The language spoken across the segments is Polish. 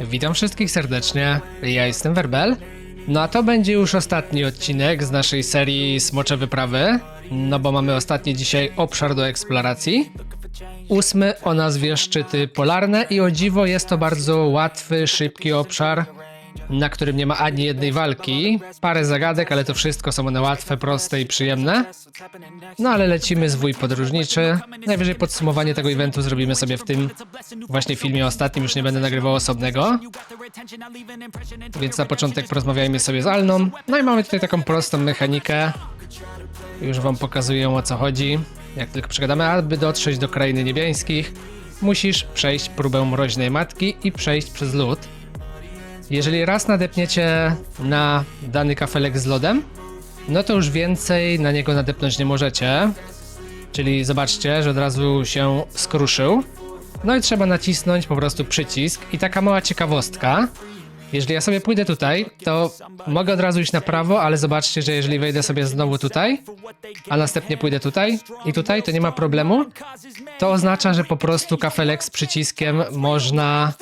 Witam wszystkich serdecznie, ja jestem Werbel. No a to będzie już ostatni odcinek z naszej serii Smocze Wyprawy, no bo mamy ostatni dzisiaj obszar do eksploracji. Ósmy o nazwie Szczyty Polarne i o dziwo jest to bardzo łatwy, szybki obszar, na którym nie ma ani jednej walki. Parę zagadek, ale to wszystko są one łatwe, proste i przyjemne. No ale lecimy z wuj podróżniczy. Najwyżej podsumowanie tego eventu zrobimy sobie w tym właśnie filmie ostatnim, już nie będę nagrywał osobnego. Więc na początek porozmawiajmy sobie z Alną. No i mamy tutaj taką prostą mechanikę. Już wam pokazuję o co chodzi. Jak tylko przegadamy, aby dotrzeć do krainy niebiańskich, musisz przejść próbę mroźnej matki i przejść przez lód. Jeżeli raz nadepniecie na dany kafelek z lodem, no to już więcej na niego nadepnąć nie możecie. Czyli zobaczcie, że od razu się skruszył. No i trzeba nacisnąć po prostu przycisk. I taka mała ciekawostka. Jeżeli ja sobie pójdę tutaj, to mogę od razu iść na prawo, ale zobaczcie, że jeżeli wejdę sobie znowu tutaj, a następnie pójdę tutaj i tutaj, to nie ma problemu. To oznacza, że po prostu kafelek z przyciskiem można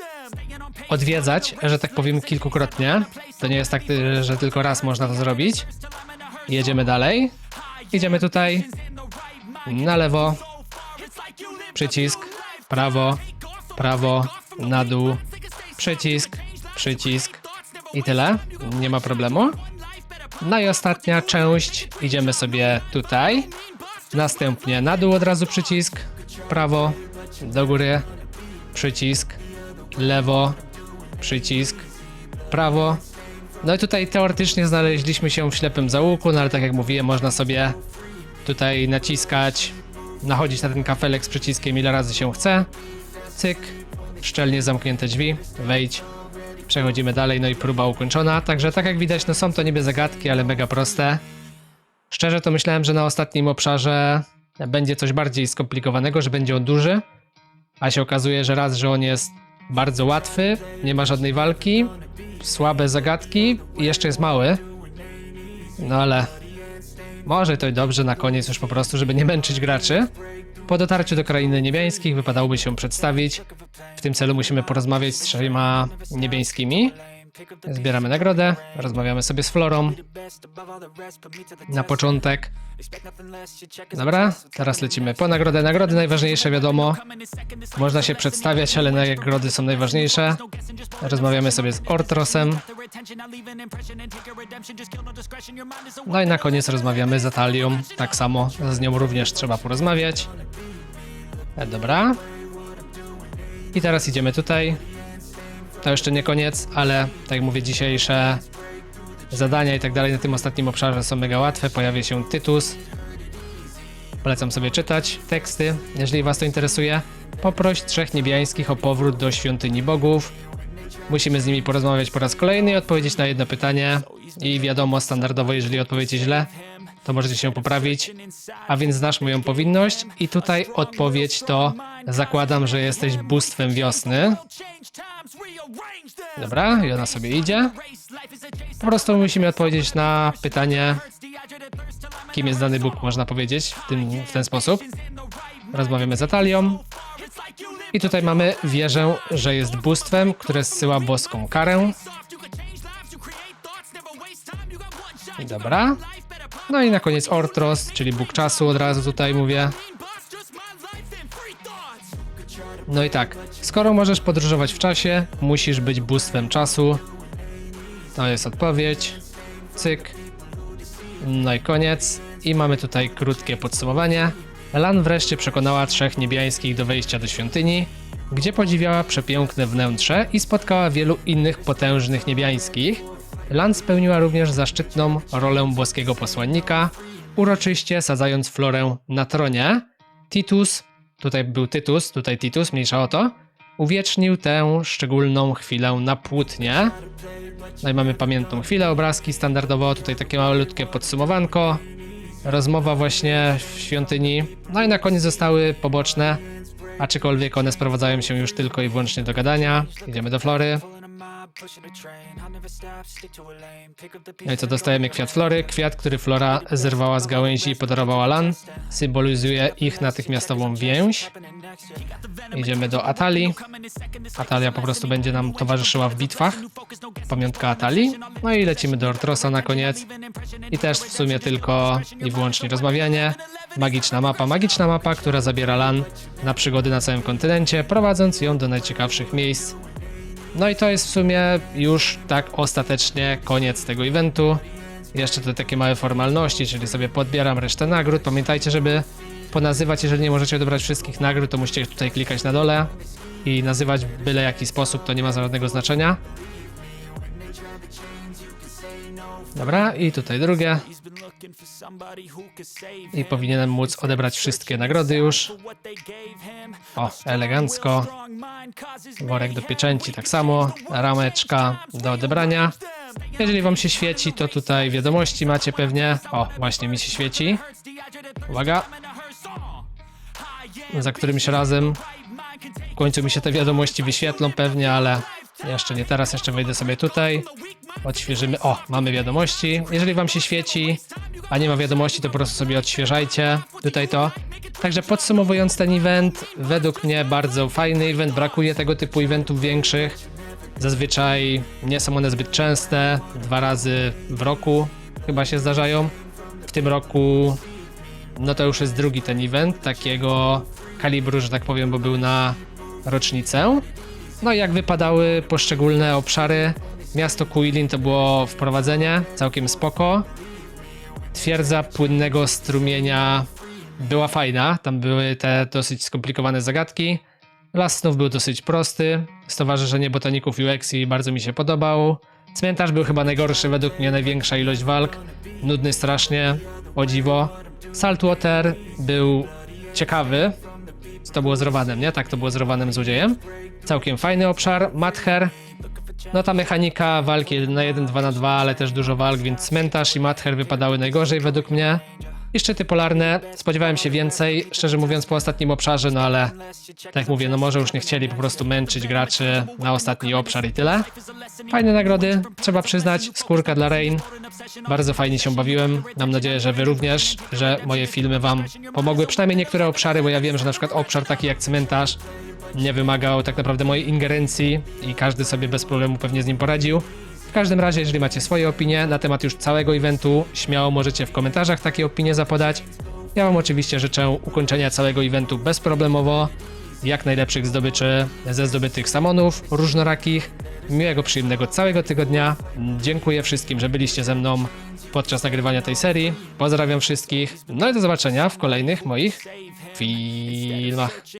odwiedzać, że tak powiem, kilkukrotnie. To nie jest tak, że tylko raz można to zrobić. Jedziemy dalej. Idziemy tutaj. Na lewo. Przycisk. Prawo. Prawo. Na dół. Przycisk. Przycisk. I tyle. Nie ma problemu. No i ostatnia część. Idziemy sobie tutaj. Następnie na dół od razu przycisk. Prawo. Do góry. Przycisk. Lewo. Przycisk. Prawo. No i tutaj teoretycznie znaleźliśmy się w ślepym załuku, no ale tak jak mówiłem, można sobie tutaj naciskać, nachodzić na ten kafelek z przyciskiem ile razy się chce. Cyk, szczelnie zamknięte drzwi, wejdź. Przechodzimy dalej, no i próba ukończona. Także tak jak widać, no są to niby zagadki, ale mega proste. Szczerze to myślałem, że na ostatnim obszarze będzie coś bardziej skomplikowanego, że będzie on duży, a się okazuje, że raz, że on jest bardzo łatwy, nie ma żadnej walki, słabe zagadki i jeszcze jest mały. No ale może to i dobrze na koniec już po prostu, żeby nie męczyć graczy. Po dotarciu do krainy niebiańskich wypadałoby się przedstawić. W tym celu musimy porozmawiać z trzema niebiańskimi. Zbieramy nagrodę, rozmawiamy sobie z Florą. Na początek. Dobra, teraz lecimy po nagrodę. Nagrody najważniejsze, wiadomo. Można się przedstawiać, ale nagrody są najważniejsze. Rozmawiamy sobie z Ortrosem. No i na koniec rozmawiamy z Atalią. Tak samo, z nią również trzeba porozmawiać. E, Dobra. I teraz idziemy tutaj. To jeszcze nie koniec, ale tak jak mówię, dzisiejsze zadania i tak dalej na tym ostatnim obszarze są mega łatwe. Pojawia się Tytus. Polecam sobie czytać teksty, jeżeli Was to interesuje. Poproś trzech niebiańskich o powrót do świątyni bogów. Musimy z nimi porozmawiać po raz kolejny i odpowiedzieć na jedno pytanie. I wiadomo, standardowo, jeżeli odpowiecie źle, to możecie się poprawić. A więc znasz moją powinność. I tutaj odpowiedź to zakładam, że jesteś bóstwem wiosny. Dobra, i ona sobie idzie. Po prostu musimy odpowiedzieć na pytanie, kim jest dany Bóg, można powiedzieć, w, tym, w ten sposób. Rozmawiamy z Atalią. I tutaj mamy wieżę, że jest bóstwem, które zsyła boską karę. Dobra. No i na koniec Ortros, czyli Bóg czasu, od razu tutaj mówię. No i tak, skoro możesz podróżować w czasie, musisz być bóstwem czasu. To jest odpowiedź. Cyk. No i koniec. I mamy tutaj krótkie podsumowanie. Lan wreszcie przekonała trzech niebiańskich do wejścia do świątyni, gdzie podziwiała przepiękne wnętrze i spotkała wielu innych potężnych niebiańskich. Lan spełniła również zaszczytną rolę boskiego posłannika, uroczyście sadzając Florę na tronie. Titus, tutaj był Tytus, tutaj Titus, mniejsza o to, uwiecznił tę szczególną chwilę na płótnie. No i mamy pamiętną chwilę, obrazki standardowo, tutaj takie malutkie podsumowanko, rozmowa właśnie w świątyni. No i na koniec zostały poboczne, aczkolwiek one sprowadzają się już tylko i wyłącznie do gadania. Idziemy do Flory. No i co dostajemy? Kwiat Flory. Kwiat, który Flora zerwała z gałęzi i podarowała Lan, symbolizuje ich natychmiastową więź. Idziemy do Atali. Atalia po prostu będzie nam towarzyszyła w bitwach. Pamiątka Atali. No i lecimy do Ortrosa na koniec. I też w sumie tylko i wyłącznie rozmawianie. Magiczna mapa, magiczna mapa, która zabiera LAN na przygody na całym kontynencie, prowadząc ją do najciekawszych miejsc. No i to jest w sumie już tak ostatecznie koniec tego eventu. Jeszcze to takie małe formalności, czyli sobie podbieram resztę nagród. Pamiętajcie, żeby ponazywać, jeżeli nie możecie dobrać wszystkich nagród, to musicie tutaj klikać na dole i nazywać w byle jaki sposób, to nie ma żadnego znaczenia. Dobra, i tutaj drugie. I powinienem móc odebrać wszystkie nagrody już. O, elegancko. Worek do pieczęci tak samo. Rameczka do odebrania. Jeżeli wam się świeci, to tutaj wiadomości macie pewnie. O, właśnie mi się świeci. Uwaga. Za którymś razem w końcu mi się te wiadomości wyświetlą pewnie, ale jeszcze nie teraz, jeszcze wejdę sobie tutaj. Odświeżymy. O, mamy wiadomości. Jeżeli wam się świeci, a nie ma wiadomości, to po prostu sobie odświeżajcie tutaj to. Także podsumowując ten event, według mnie bardzo fajny event. Brakuje tego typu eventów większych. Zazwyczaj nie są one zbyt częste. Dwa razy w roku chyba się zdarzają. W tym roku no to już jest drugi ten event takiego kalibru, że tak powiem, bo był na rocznicę. No i jak wypadały poszczególne obszary, miasto Kuilin to było wprowadzenie, całkiem spoko. Twierdza płynnego strumienia była fajna, tam były te dosyć skomplikowane zagadki. Las snów był dosyć prosty, Stowarzyszenie Botaników UX bardzo mi się podobał. Cmentarz był chyba najgorszy, według mnie największa ilość walk, nudny strasznie, o dziwo. Saltwater był ciekawy, to było z Rowanem, nie? Tak, to było z Rowanem złodziejem. Całkiem fajny obszar. Madher. No ta mechanika walki 1 na 1, 2 na 2, ale też dużo walk, więc cmentarz i Madher wypadały najgorzej według mnie. I szczyty polarne. Spodziewałem się więcej, szczerze mówiąc, po ostatnim obszarze, no ale tak jak mówię, no może już nie chcieli po prostu męczyć graczy na ostatni obszar i tyle. Fajne nagrody, trzeba przyznać. Skórka dla Rain. Bardzo fajnie się bawiłem. Mam nadzieję, że wy również, że moje filmy wam pomogły. Przynajmniej niektóre obszary, bo ja wiem, że na przykład obszar taki jak cmentarz nie wymagał tak naprawdę mojej ingerencji i każdy sobie bez problemu pewnie z nim poradził. Każdym razie, jeżeli macie swoje opinie na temat już całego eventu, śmiało możecie w komentarzach takie opinie zapodać. Ja wam oczywiście życzę ukończenia całego eventu bezproblemowo, jak najlepszych zdobyczy ze zdobytych samonów różnorakich. Miłego, przyjemnego całego tygodnia. Dziękuję wszystkim, że byliście ze mną podczas nagrywania tej serii. Pozdrawiam wszystkich. No i do zobaczenia w kolejnych moich filmach.